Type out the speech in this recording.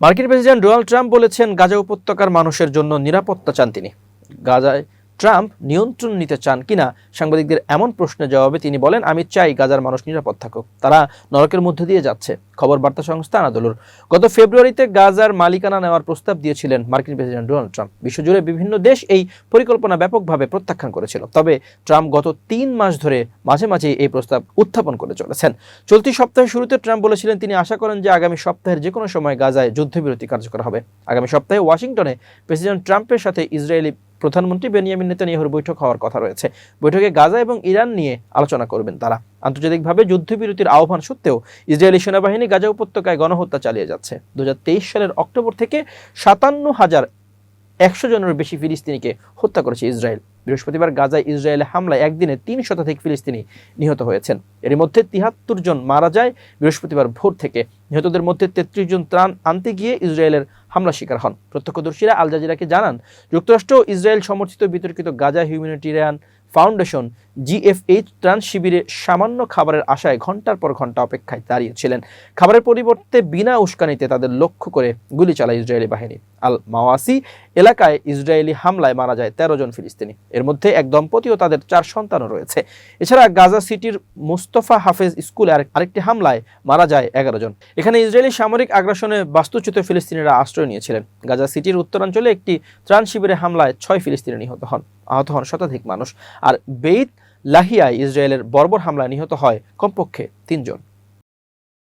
মার্কিন president Donald Trump বলেছেন গাজা উপত্যকার মানুষের জন্য নিরাপত্তা চান তিনি। গাজায় ট্রাম্প নিয়ন্ত্রণ নিতে চান কিনা সাংবাদিকদের এমন প্রশ্নের জবাবে তিনি বলেন, আমি চাই গাজার মানুষ নিরাপদ থাকুক। তারা নরকের মধ্যে দিয়ে যাচ্ছে। খবর বার্তা সংস্থা আনাদোলুর। গত ফেব্রুয়ারিতে গাজার মালিকানা নেওয়ার প্রস্তাব দিয়েছিলেন মার্কিন প্রেসিডেন্ট ডোনাল্ড ট্রাম্প। বিশ্বজুড়ে বিভিন্ন দেশ এই পরিকল্পনা ব্যাপকভাবে প্রত্যাখ্যান করেছিল। তবে ট্রাম্প গত তিন মাস ধরে মাঝে মাঝে এই প্রস্তাব উত্থাপন করে চলেছেন। চলতি সপ্তাহের শুরুতে ট্রাম্প বলেছিলেন, তিনি আশা করেন যে আগামী সপ্তাহের যে কোনো সময় গাজায় যুদ্ধবিরতি কার্যকর হবে। আগামী সপ্তাহে ওয়াশিংটনে প্রেসিডেন্ট ট্রাম্পের সাথে ইসরায়েলি প্রধানমন্ত্রী বেনিয়ামিন নেতানিয়াহুর বৈঠক হওয়ার কথা রয়েছে। বৈঠকে গাজা এবং ইরান নিয়ে আলোচনা করবেন তারা। আন্তর্জাতিকভাবে যুদ্ধবিরতির আহ্বান সত্ত্বেও ইসরায়েলি সেনাবাহিনী গাজা উপত্যকায় গণহত্যা চালিয়ে যাচ্ছে। দু হাজার তেইশ সালের অক্টোবর থেকে সাতান্ন হাজার একশো জনের বেশি ফিলিস্তিনিকে হত্যা করেছে ইসরায়েল। বৃহস্পতিবার গাজায় ইসরায়েলে হামলায় একদিনে তিন শতাধিক ফিলিস্তিনি নিহত হয়েছেন। এর মধ্যে তিহাত্তর জন মারা যায় বৃহস্পতিবার ভোর থেকে। নিহতদের মধ্যে তেত্রিশ জন ত্রাণ আনতে গিয়ে ইসরায়েলের হামলা শিকার হন। প্রত্যক্ষদর্শীরা আল জাজিরাকে জানান, যুক্তরাষ্ট্র ইসরায়েল সমর্থিত বিতর্কিত গাজা হিউম্যানিটেরিয়ান ফাউন্ডেশন জিএফএইচ ত্রাণ শিবিরে সামান্য খাবারের আশায় ঘণ্টার পর ঘণ্টা অপেক্ষায় দাঁড়িয়েছিলেন। খাবারের পরিবর্তে বিনা উস্কানিতে তাদের লক্ষ্য করে গুলি চালায় ইসরায়েলি বাহিনী। আল মাওয়াসি এলাকায় ইসরায়েলি হামলায় মারা যায় তেরো জন ফিলিস্তিনি। এর মধ্যে এক দম্পতি ও তাদের চার সন্তানও রয়েছে। এছাড়া গাজা সিটির মুস্তফা হাফেজ স্কুলে আরেক- আরেকটি হামলায় মারা যায় এগারো জন। এখানে ইসরায়েলি সামরিক আগ্রাসনে বাস্তুচ্যুত ফিলিস্তিনিরা আশ্রয় নিয়েছিলেন। গাজা সিটির উত্তরাঞ্চলে একটি ত্রাণ শিবিরে হামলায় ছয় ফিলিস্তিনি নিহত হন। আহত হন শতাধিক মানুষ। আর বেইত লাহিয়ায় ইসরায়েলের বর্বর হামলা নিহত হয় কমপক্ষে তিনজন।